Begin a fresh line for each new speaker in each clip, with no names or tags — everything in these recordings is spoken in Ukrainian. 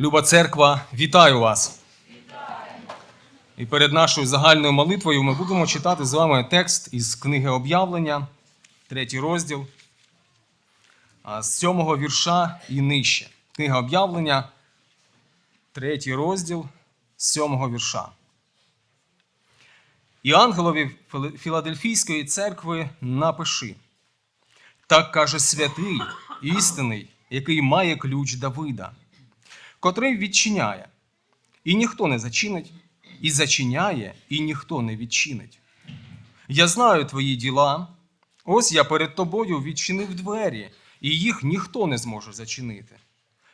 Люба церква, вітаю вас! І перед нашою загальною молитвою ми будемо читати з вами текст із книги об'явлення, третій розділ, з сьомого вірша і нижче. Книга об'явлення, третій розділ, з сьомого вірша. І ангелові Філадельфійської церкви напиши. Так каже святий, істинний, який має ключ Давида, котрий відчиняє, і ніхто не зачинить, і зачиняє, і ніхто не відчинить. Я знаю твої діла. Ось я перед тобою відчинив двері, і їх ніхто не зможе зачинити.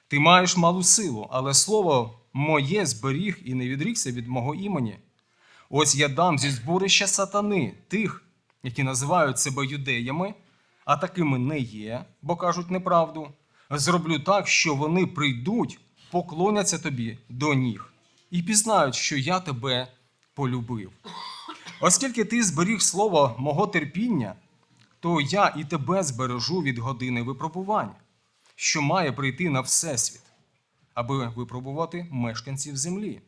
Ти маєш малу силу, але слово моє зберіг і не відрікся від мого імені. Ось я дам зі зборища сатани тих, які називають себе юдеями, а такими не є, бо кажуть неправду. Зроблю так, що вони прийдуть, поклоняться тобі до ніг і пізнають, що я тебе полюбив. Оскільки ти зберіг слово мого терпіння, то я і тебе збережу від години випробування, що має прийти на всесвіт, аби випробувати мешканців землі.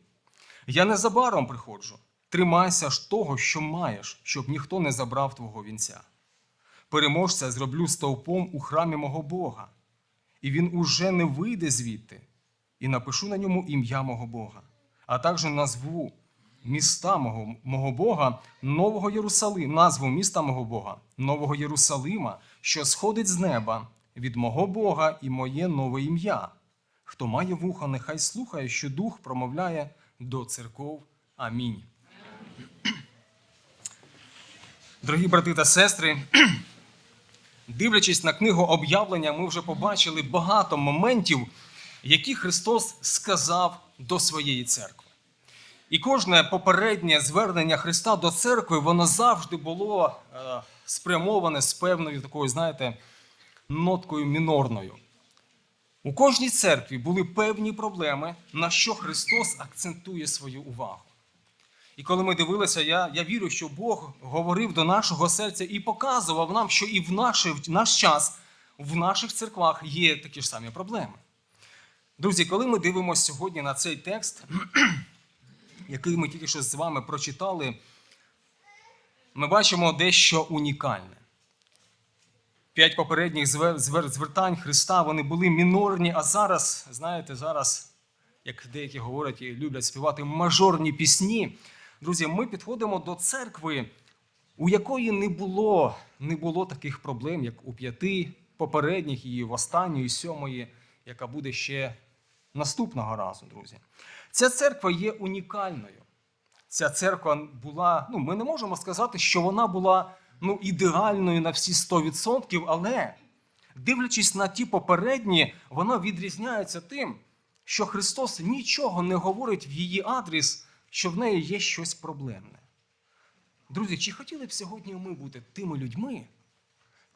Я незабаром приходжу. Тримайся ж того, що маєш, щоб ніхто не забрав твого вінця. Переможця зроблю стовпом у храмі мого Бога, і він уже не вийде звідти, і напишу на ньому ім'я мого Бога, а також назву міста мого, мого Бога, Нового Єрусалима, назву міста мого Бога, Нового Єрусалима, що сходить з неба від мого Бога і моє нове ім'я. Хто має вуха, нехай слухає, що Дух промовляє до церков. Амінь. Дорогі брати та сестри, дивлячись на книгу об'явлення, ми вже побачили багато моментів, які Христос сказав до своєї церкви. І кожне попереднє звернення Христа до церкви, воно завжди було е, спрямоване з певною такою, знаєте, ноткою мінорною. У кожній церкві були певні проблеми, на що Христос акцентує свою увагу. І коли ми дивилися, я, я вірю, що Бог говорив до нашого серця і показував нам, що і в наш, в наш час в наших церквах є такі ж самі проблеми. Друзі, коли ми дивимося сьогодні на цей текст, який ми тільки що з вами прочитали, ми бачимо дещо унікальне. П'ять попередніх звер- звер- звертань Христа вони були мінорні, а зараз, знаєте, зараз, як деякі говорять і люблять співати мажорні пісні. Друзі, ми підходимо до церкви, у якої не було, не було таких проблем, як у п'яти попередніх і в останньої, сьомої, яка буде ще наступного разу, друзі. Ця церква є унікальною. Ця церква була, ну, ми не можемо сказати, що вона була ну, ідеальною на всі 100%, але дивлячись на ті попередні, вона відрізняється тим, що Христос нічого не говорить в її адрес, що в неї є щось проблемне. Друзі, чи хотіли б сьогодні ми бути тими людьми,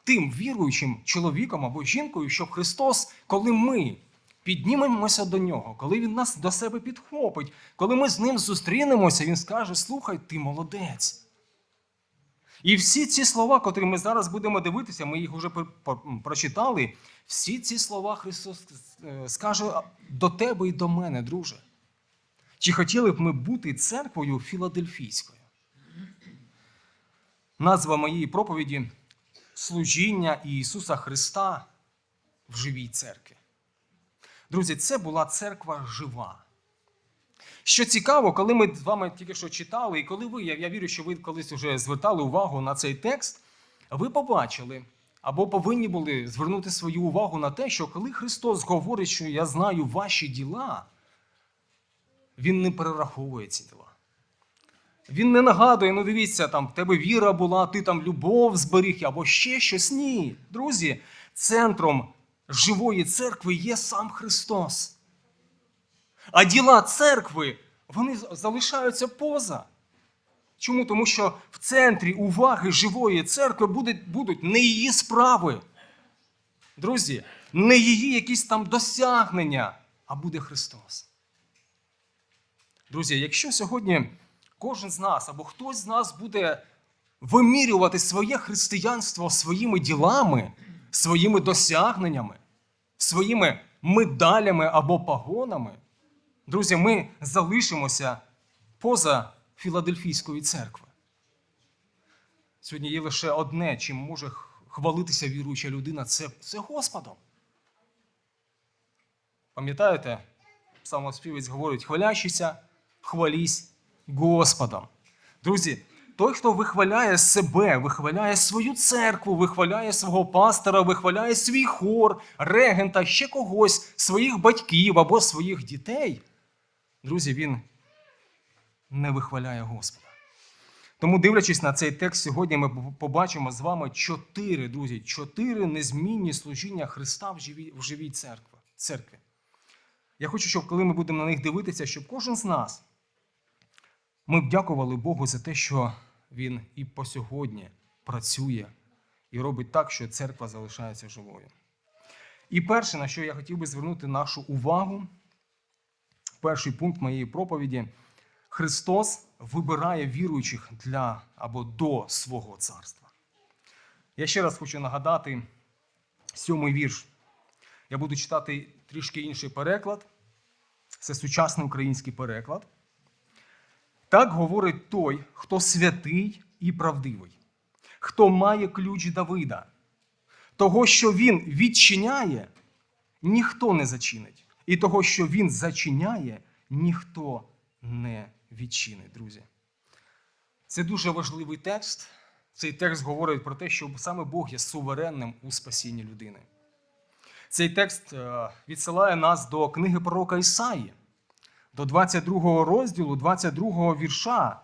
тим віруючим чоловіком або жінкою, щоб Христос, коли ми піднімемося до нього, коли Він нас до себе підхопить, коли ми з ним зустрінемося, Він скаже: Слухай, ти молодець. І всі ці слова, котрі ми зараз будемо дивитися, ми їх вже пр- пр- прочитали. Всі ці слова Христос е, скаже до тебе і до мене, друже. Чи хотіли б ми бути церквою філадельфійською? Назва моєї проповіді служіння Ісуса Христа в живій церкві. Друзі, це була церква жива. Що цікаво, коли ми з вами тільки що читали, і коли ви, я, я вірю, що ви колись вже звертали увагу на цей текст, ви побачили або повинні були звернути свою увагу на те, що коли Христос говорить, що я знаю ваші діла, Він не перераховує ці діла. Він не нагадує, ну дивіться, там в тебе віра була, ти там любов зберіг або ще щось. Ні. Друзі, центром живої церкви є сам Христос. А діла церкви, вони залишаються поза. Чому? Тому що в центрі уваги живої церкви будуть, будуть не її справи. Друзі, не її якісь там досягнення, а буде Христос. Друзі, якщо сьогодні кожен з нас або хтось з нас буде вимірювати своє християнство своїми ділами, своїми досягненнями, своїми медалями або погонами, Друзі, ми залишимося поза Філадельфійською церквою. Сьогодні є лише одне, чим може хвалитися віруюча людина це, це Господом. Пам'ятаєте, псалмоспівець говорить, хвалящийся, хвалісь Господом. Друзі, той, хто вихваляє себе, вихваляє свою церкву, вихваляє свого пастора, вихваляє свій хор, регента, ще когось, своїх батьків або своїх дітей, друзі, він не вихваляє Господа. Тому, дивлячись на цей текст, сьогодні ми побачимо з вами чотири, друзі, чотири незмінні служіння Христа в живій, в живій церкві. Я хочу, щоб коли ми будемо на них дивитися, щоб кожен з нас ми б дякували Богу за те, що Він і по сьогодні працює і робить так, що церква залишається живою. І перше, на що я хотів би звернути нашу увагу, перший пункт моєї проповіді, Христос вибирає віруючих для або до свого царства. Я ще раз хочу нагадати сьомий вірш. Я буду читати трішки інший переклад. Це сучасний український переклад. Так говорить той, хто святий і правдивий, хто має ключ Давида. Того, що він відчиняє, ніхто не зачинить. І того, що він зачиняє, ніхто не відчинить, друзі. Це дуже важливий текст. Цей текст говорить про те, що саме Бог є суверенним у спасінні людини. Цей текст е, відсилає нас до книги пророка Ісаї, до 22 розділу, 22 вірша.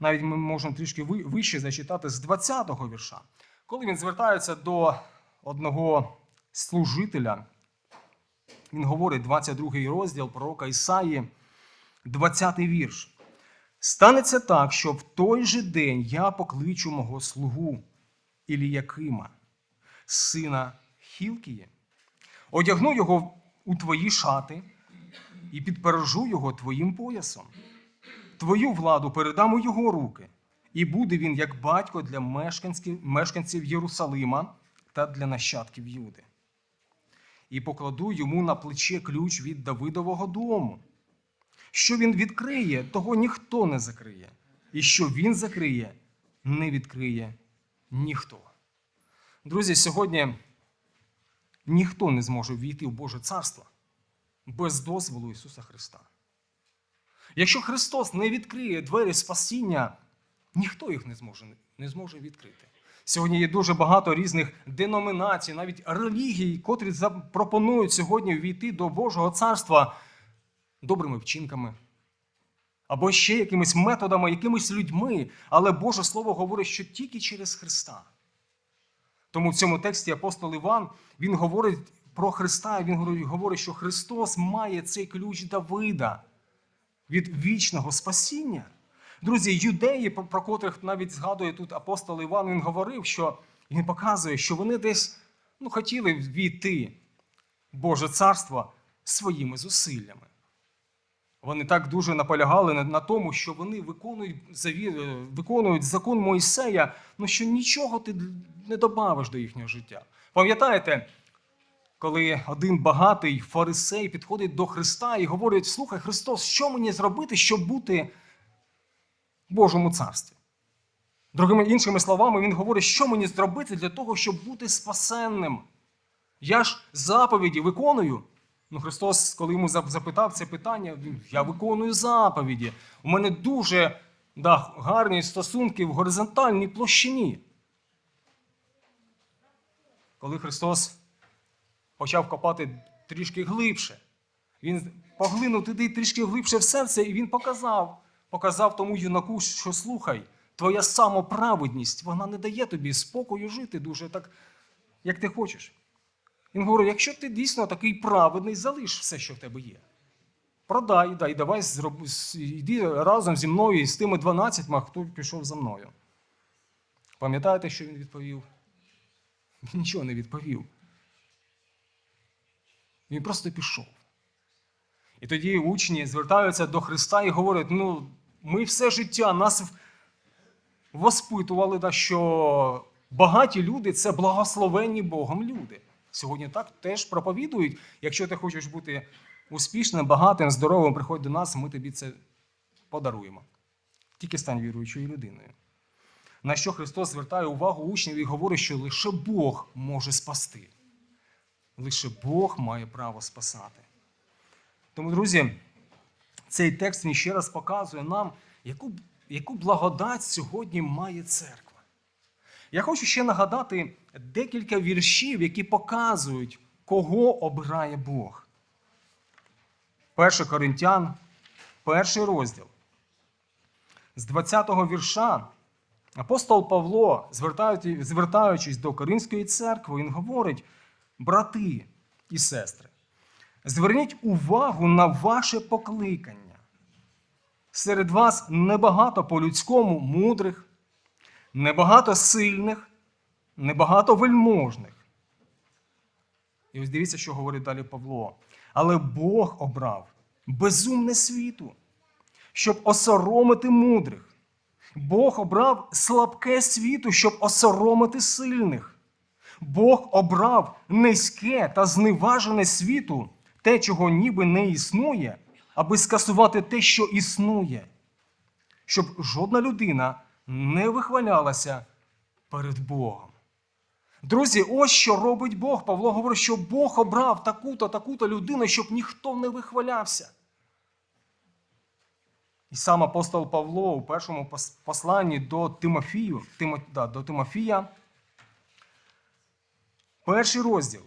Навіть ми можемо трішки вище зачитати з 20-го вірша. Коли він звертається до одного служителя, він говорить 22 розділ пророка Ісаї, 20 вірш. Станеться так, що в той же день я покличу мого слугу Іліякима, сина Хілкіє, одягну його у твої шати і підпережу його твоїм поясом. Твою владу передам у його руки, і буде він як батько для мешканців, Єрусалима та для нащадків Юди. І покладу йому на плече ключ від Давидового дому. Що він відкриє, того ніхто не закриє. І що він закриє, не відкриє ніхто. Друзі, сьогодні ніхто не зможе війти в Боже Царство без дозволу Ісуса Христа. Якщо Христос не відкриє двері спасіння, ніхто їх не зможе, не зможе відкрити. Сьогодні є дуже багато різних деномінацій, навіть релігій, котрі пропонують сьогодні війти до Божого царства добрими вчинками. Або ще якимись методами, якимись людьми. Але Боже Слово говорить, що тільки через Христа. Тому в цьому тексті апостол Іван він говорить про Христа, і він говорить, що Христос має цей ключ Давида від вічного спасіння. Друзі, юдеї, про котрих навіть згадує тут апостол Іван, він говорив, що він показує, що вони десь ну, хотіли війти в Боже царство своїми зусиллями. Вони так дуже наполягали на тому, що вони виконують виконують закон Моїсея, ну що нічого ти не добавиш до їхнього життя. Пам'ятаєте, коли один багатий фарисей підходить до Христа і говорить: Слухай, Христос, що мені зробити, щоб бути в Божому царстві? Другими іншими словами, Він говорить, що мені зробити для того, щоб бути спасенним. Я ж заповіді виконую. Ну, Христос, коли йому запитав це питання, я виконую заповіді. У мене дуже да, гарні стосунки в горизонтальній площині. Коли Христос почав копати трішки глибше, Він поглинув туди трішки глибше в серце, і Він показав, показав тому юнаку, що слухай, твоя самоправедність, вона не дає тобі спокою жити дуже так, як ти хочеш. Він говорить, якщо ти дійсно такий праведний, залиш все, що в тебе є. Продай, дай, давай зроби, йди разом зі мною і з тими 12, хто пішов за мною. Пам'ятаєте, що він відповів? Він нічого не відповів. Він просто пішов. І тоді учні звертаються до Христа і говорять: ну, ми все життя нас воспитували, що багаті люди це благословенні Богом люди. Сьогодні так теж проповідують. Якщо ти хочеш бути успішним, багатим, здоровим, приходь до нас, ми тобі це подаруємо. Тільки стань віруючою людиною. На що Христос звертає увагу учнів і говорить, що лише Бог може спасти. Лише Бог має право спасати. Тому, друзі, цей текст він ще раз показує нам, яку, яку благодать сьогодні має церква. Я хочу ще нагадати декілька віршів, які показують, кого обирає Бог. 1 Коринтян, перший розділ. З 20-го вірша апостол Павло, звертаючись до Коринської церкви, він говорить: брати і сестри, зверніть увагу на ваше покликання. Серед вас небагато по-людському мудрих, небагато сильних, небагато вельможних. І ось дивіться, що говорить далі Павло. Але Бог обрав безумне світу, щоб осоромити мудрих. Бог обрав слабке світу, щоб осоромити сильних. Бог обрав низьке та зневажене світу, те, чого ніби не існує, аби скасувати те, що існує, щоб жодна людина не вихвалялася перед Богом. Друзі, ось що робить Бог. Павло говорить, що Бог обрав таку-то, таку-то людину, щоб ніхто не вихвалявся. І сам апостол Павло у першому посланні до Тимофію, Тимо, да, до Тимофія, перший розділ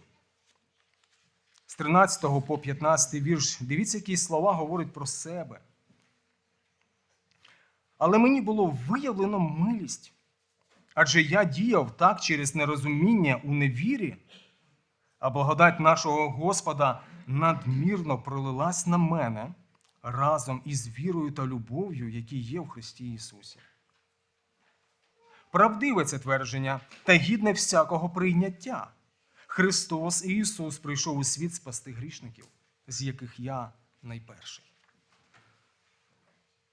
з 13 по 15 вірш. Дивіться, які слова говорить про себе. Але мені було виявлено милість, адже я діяв так через нерозуміння у невірі, а благодать нашого Господа надмірно пролилась на мене разом із вірою та любов'ю, які є в Христі Ісусі. Правдиве це твердження та гідне всякого прийняття. Христос Ісус прийшов у світ спасти грішників, з яких я найперший.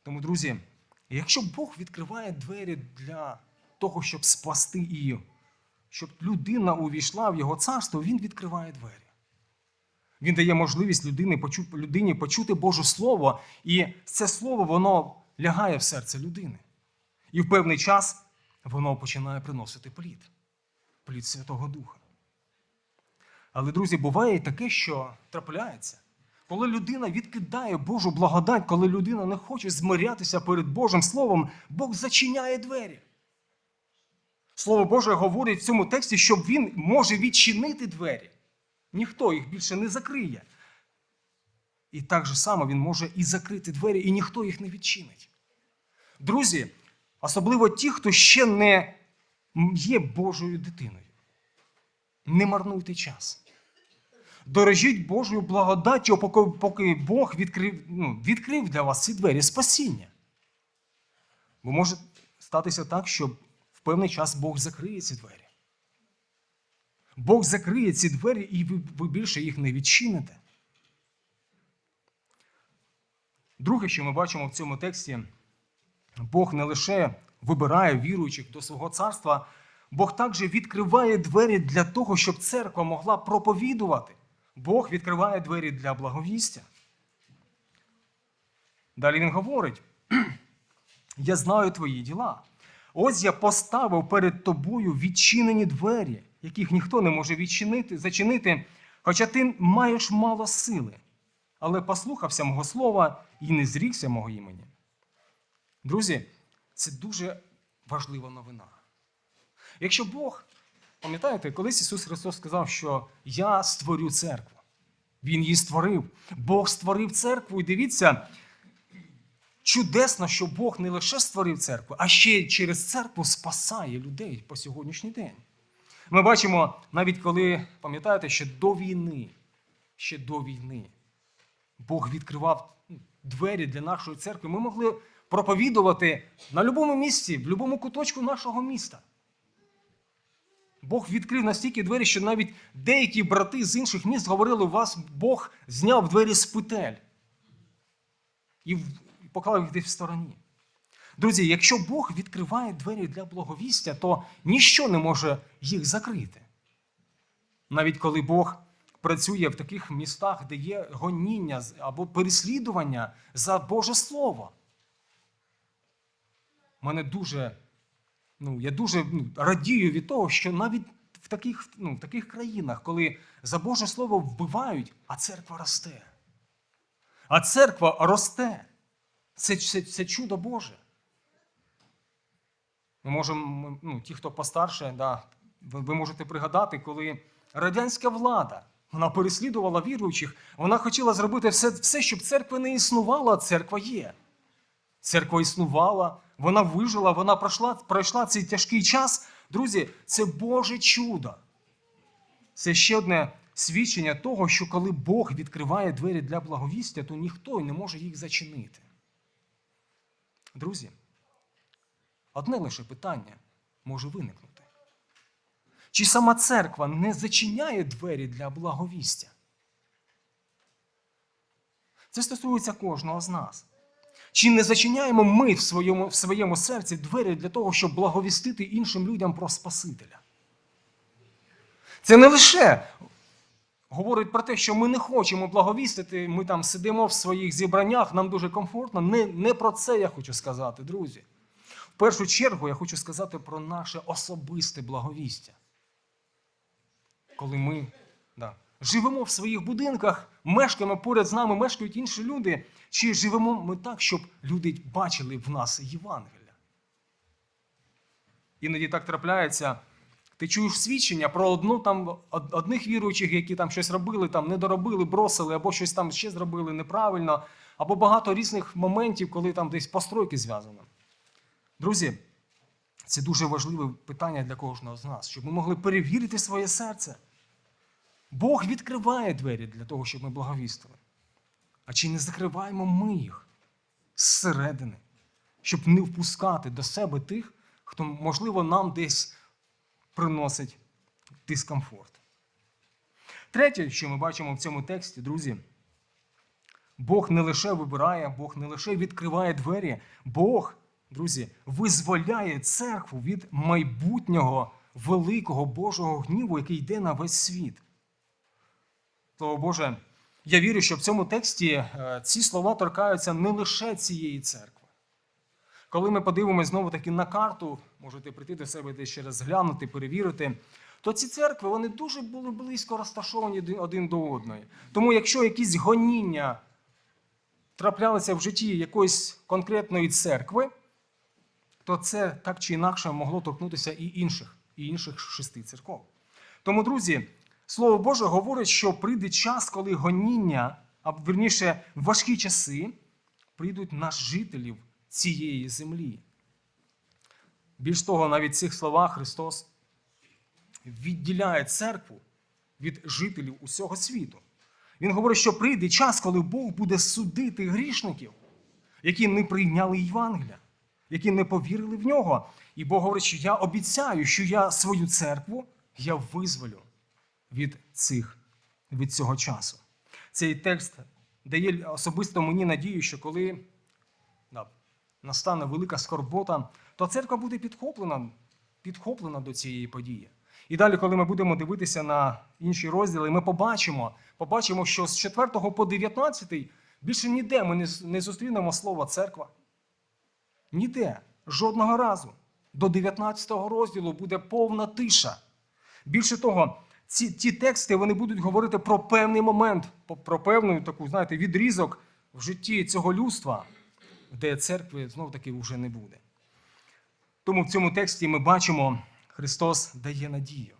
Тому, друзі, якщо Бог відкриває двері для того, щоб спасти і щоб людина увійшла в його царство, Він відкриває двері. Він дає можливість людині, почу- людині почути Боже Слово, і це слово воно лягає в серце людини. І в певний час воно починає приносити плід, плід Святого Духа. Але, друзі, буває і таке, що трапляється. Коли людина відкидає Божу благодать, коли людина не хоче змирятися перед Божим Словом, Бог зачиняє двері. Слово Боже говорить в цьому тексті, що Він може відчинити двері. Ніхто їх більше не закриє. І так же само Він може і закрити двері, і ніхто їх не відчинить. Друзі, особливо ті, хто ще не є Божою дитиною. Не марнуйте час. Дорожіть Божою благодаттю, поки, Бог відкрив, ну, відкрив для вас ці двері спасіння. Бо може статися так, що в певний час Бог закриє ці двері. Бог закриє ці двері, і ви більше їх не відчините. Друге, що ми бачимо в цьому тексті, Бог не лише вибирає віруючих до свого царства, Бог також відкриває двері для того, щоб церква могла проповідувати. Бог відкриває двері для благовістя. Далі він говорить: я знаю твої діла. Ось я поставив перед тобою відчинені двері, яких ніхто не може відчинити, зачинити, хоча ти маєш мало сили, але послухався мого слова і не зрікся мого імені. Друзі, це дуже важлива новина. Якщо Бог, пам'ятаєте, колись Ісус Христос сказав, що я створю церкву. Він її створив. Бог створив церкву, і дивіться, чудесно, що Бог не лише створив церкву, а ще через церкву спасає людей по сьогоднішній день. Ми бачимо, навіть коли, пам'ятаєте, ще до війни, ще до війни, Бог відкривав ну, двері для нашої церкви. Ми могли проповідувати на будь-якому місці, в будь-якому куточку нашого міста. Бог відкрив настільки двері, що навіть деякі брати з інших міст говорили, у вас Бог зняв двері з петель і поклав їх десь в стороні. Друзі, якщо Бог відкриває двері для благовістя, то ніщо не може їх закрити. Навіть коли Бог працює в таких містах, де є гоніння або переслідування за Боже Слово. Мене дуже, ну, я дуже ну, радію від того, що навіть в таких, ну, в таких країнах, коли за Боже Слово вбивають, а церква росте. А церква росте. Це, це, це чудо Боже. Ми можемо, ну, ті, хто постарше, да, ви, ви можете пригадати, коли радянська влада вона переслідувала віруючих, вона хотіла зробити все, все, щоб церква не існувала, а церква є. Церква існувала, вона вижила, вона пройшла, пройшла цей тяжкий час. Друзі, це Боже чудо. Це ще одне свідчення того, що коли Бог відкриває двері для благовістя, то ніхто й не може їх зачинити. Друзі, одне лише питання може виникнути. Чи сама церква не зачиняє двері для благовістя? Це стосується кожного з нас. Чи не зачиняємо ми в своєму, в своєму серці двері для того, щоб благовістити іншим людям про Спасителя? Це не лише говорить про те, що ми не хочемо благовістити, ми там сидимо в своїх зібраннях, нам дуже комфортно. Не, не про це я хочу сказати, друзі. В першу чергу я хочу сказати про наше особисте благовістя. Коли ми да, живемо в своїх будинках, мешкаємо поряд з нами, мешкають інші люди, чи живемо ми так, щоб люди бачили в нас Євангелія? Іноді так трапляється. Ти чуєш свідчення про одну там одних віруючих, які там щось робили, там не доробили, бросили, або щось там ще зробили неправильно, або багато різних моментів, коли там десь постройки зв'язано. Друзі, це дуже важливе питання для кожного з нас, щоб ми могли перевірити своє серце. Бог відкриває двері для того, щоб ми благовістили. А чи не закриваємо ми їх зсередини, щоб не впускати до себе тих, хто, можливо, нам десь приносить дискомфорт. Третє, що ми бачимо в цьому тексті, друзі, Бог не лише вибирає, Бог не лише відкриває двері, Бог, друзі, визволяє церкву від майбутнього великого Божого гніву, який йде на весь світ. Слово Боже, я вірю, що в цьому тексті е, ці слова торкаються не лише цієї церкви. Коли ми подивимось знову таки на карту, можете прийти до себе десь ще раз глянути, перевірити, то ці церкви вони дуже були близько розташовані один до одної. Тому якщо якісь гоніння траплялися в житті якоїсь конкретної церкви, то це так чи інакше могло торкнутися і інших, і інших шести церков. Тому, друзі, Слово Боже говорить, що прийде час, коли гоніння, або верніше важкі часи, прийдуть на жителів цієї землі. Більш того, навіть в цих словах Христос відділяє церкву від жителів усього світу. Він говорить, що прийде час, коли Бог буде судити грішників, які не прийняли Євангелія, які не повірили в нього. І Бог говорить, що я обіцяю, що я свою церкву я визволю від, цих, від цього часу. Цей текст дає особисто мені надію, що коли да, настане велика скорбота, то церква буде підхоплена, підхоплена до цієї події. І далі, коли ми будемо дивитися на інші розділи, ми побачимо, побачимо, що з 4 по 19 більше ніде ми не зустрінемо слово церква. Ніде, жодного разу. До 19 розділу буде повна тиша. Більше того, ці, ті тексти вони будуть говорити про певний момент, про певну таку, знаєте, відрізок в житті цього людства, де церкви знов таки вже не буде. Тому в цьому тексті ми бачимо, Христос дає надію.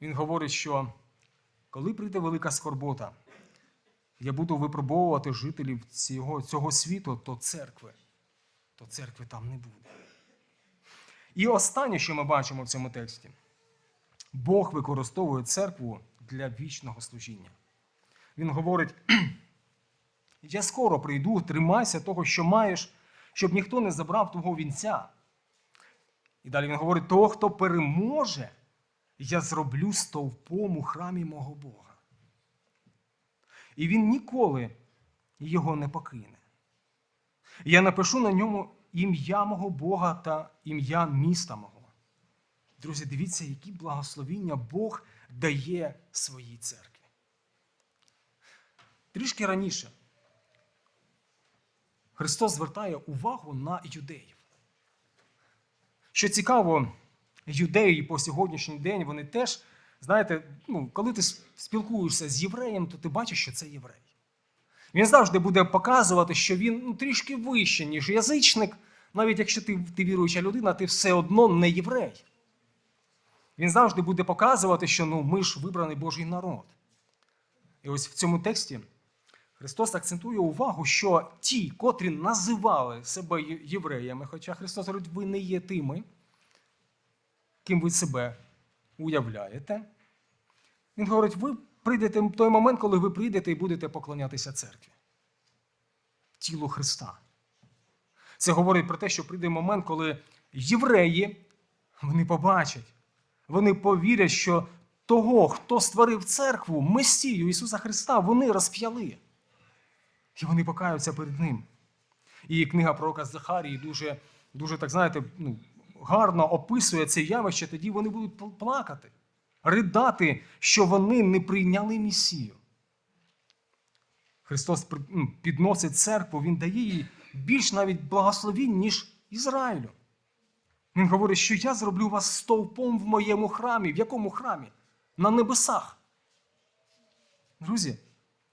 Він говорить, що коли прийде велика скорбота, я буду випробовувати жителів цього, цього світу, то церкви, то церкви там не буде. І останнє, що ми бачимо в цьому тексті, Бог використовує церкву для вічного служіння. Він говорить: я скоро прийду, тримайся того, що маєш, щоб ніхто не забрав твого вінця. І далі він говорить: того, хто переможе, я зроблю стовпом у храмі мого Бога. І він ніколи його не покине. Я напишу на ньому ім'я мого Бога та ім'я міста мого. Друзі, дивіться, які благословіння Бог дає своїй церкві. трішки раніше Христос звертає увагу на юдеїв. Що цікаво, юдеї по сьогоднішній день вони теж, знаєте, ну, коли ти спілкуєшся з євреєм, то ти бачиш, що це єврей. Він завжди буде показувати, що він ну, трішки вище, ніж язичник, навіть якщо ти, ти віруюча людина, ти все одно не єврей. Він завжди буде показувати, що ну, ми ж вибраний Божий народ. І ось в цьому тексті Христос акцентує увагу, що ті, котрі називали себе євреями, хоча Христос говорить, ви не є тими, ким ви себе уявляєте. Він говорить, ви прийдете в той момент, коли ви прийдете і будете поклонятися церкві, тілу Христа. Це говорить про те, що прийде момент, коли євреї вони побачать, вони повірять, що того, хто створив церкву, Месію Ісуса Христа, вони розп'яли. І вони покаються перед Ним. І книга пророка Захарії дуже, дуже так знаєте, ну, гарно описує це явище, тоді вони будуть плакати, ридати, що вони не прийняли Месію. Христос ну, підносить церкву, Він дає їй більш навіть благословінь, ніж Ізраїлю. Він говорить, що я зроблю вас стовпом в моєму храмі. В якому храмі? На небесах. Друзі,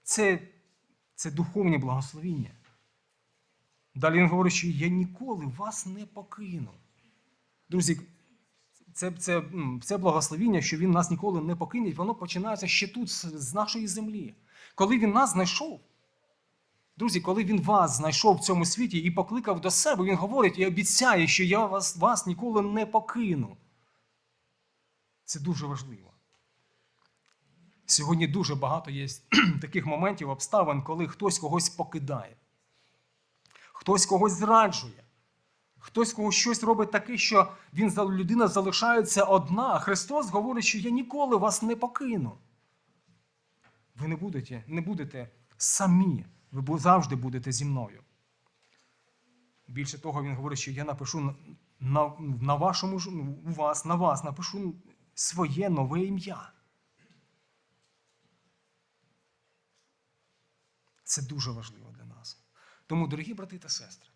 це, це духовне благословіння. Далі він говорить, що я ніколи вас не покину. Друзі, це це, це благословіння, що він нас ніколи не покине, воно починається ще тут, з нашої землі. Коли він нас знайшов, друзі, коли він вас знайшов в цьому світі і покликав до себе, він говорить і обіцяє, що я вас, вас ніколи не покину. Це дуже важливо. Сьогодні дуже багато є таких моментів, обставин, коли хтось когось покидає, хтось когось зраджує. Хтось когось щось робить таке, що він, людина залишається одна, а Христос говорить, що я ніколи вас не покину. Ви не будете не будете самі, ви завжди будете зі мною. Більше того, Він говорить, що я напишу на, на, вашому у вас, на вас напишу своє нове ім'я. Це дуже важливо для нас. Тому, дорогі брати та сестри,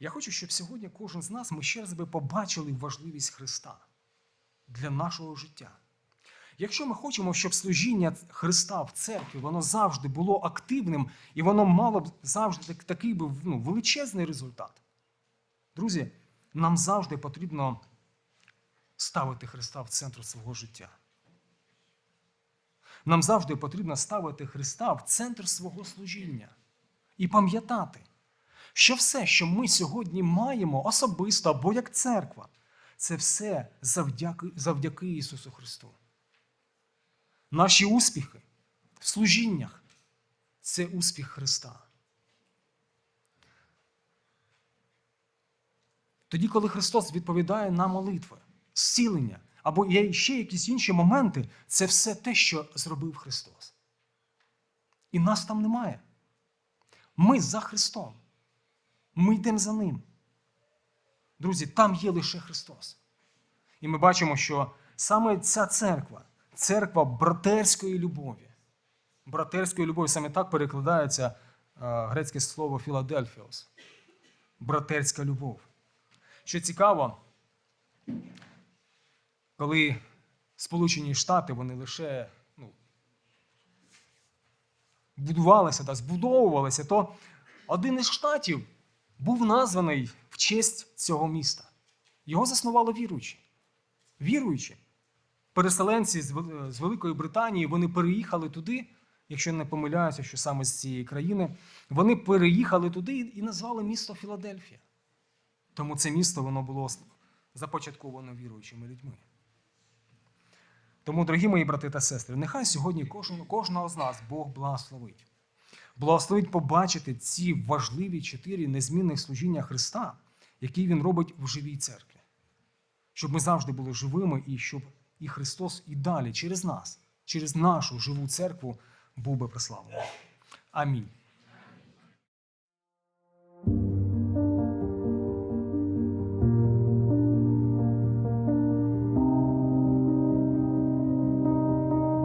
я хочу, щоб сьогодні кожен з нас ми ще раз би побачили важливість Христа для нашого життя. Якщо ми хочемо, щоб служіння Христа в церкві воно завжди було активним і воно мало б завжди такий би, ну, величезний результат, друзі, нам завжди потрібно ставити Христа в центр свого життя. Нам завжди потрібно ставити Христа в центр свого служіння і пам'ятати що все, що ми сьогодні маємо особисто або як церква, це все завдяки, завдяки Ісусу Христу. Наші успіхи в служіннях це успіх Христа. Тоді, коли Христос відповідає на молитви, зцілення, або є ще якісь інші моменти, це все те, що зробив Христос. І нас там немає. Ми за Христом. Ми йдемо за ним. Друзі, там є лише Христос. І ми бачимо, що саме ця церква церква братерської любові. Братерської любові саме так перекладається грецьке слово Філадельфіос. Братерська любов. Що цікаво, коли Сполучені Штати вони лише ну, будувалися та збудовувалися, то один із штатів був названий в честь цього міста. Його заснували віруючі. Віруючі. Переселенці з Великої Британії вони переїхали туди, якщо не помиляюся, що саме з цієї країни, вони переїхали туди і назвали місто Філадельфія. Тому це місто воно було започатковано віруючими людьми. Тому, дорогі мої брати та сестри, нехай сьогодні кожного з нас Бог благословить благословить побачити ці важливі чотири незмінних служіння Христа, які Він робить в живій церкві. Щоб ми завжди були живими і щоб і Христос і далі через нас, через нашу живу церкву був би прославлений. Амінь.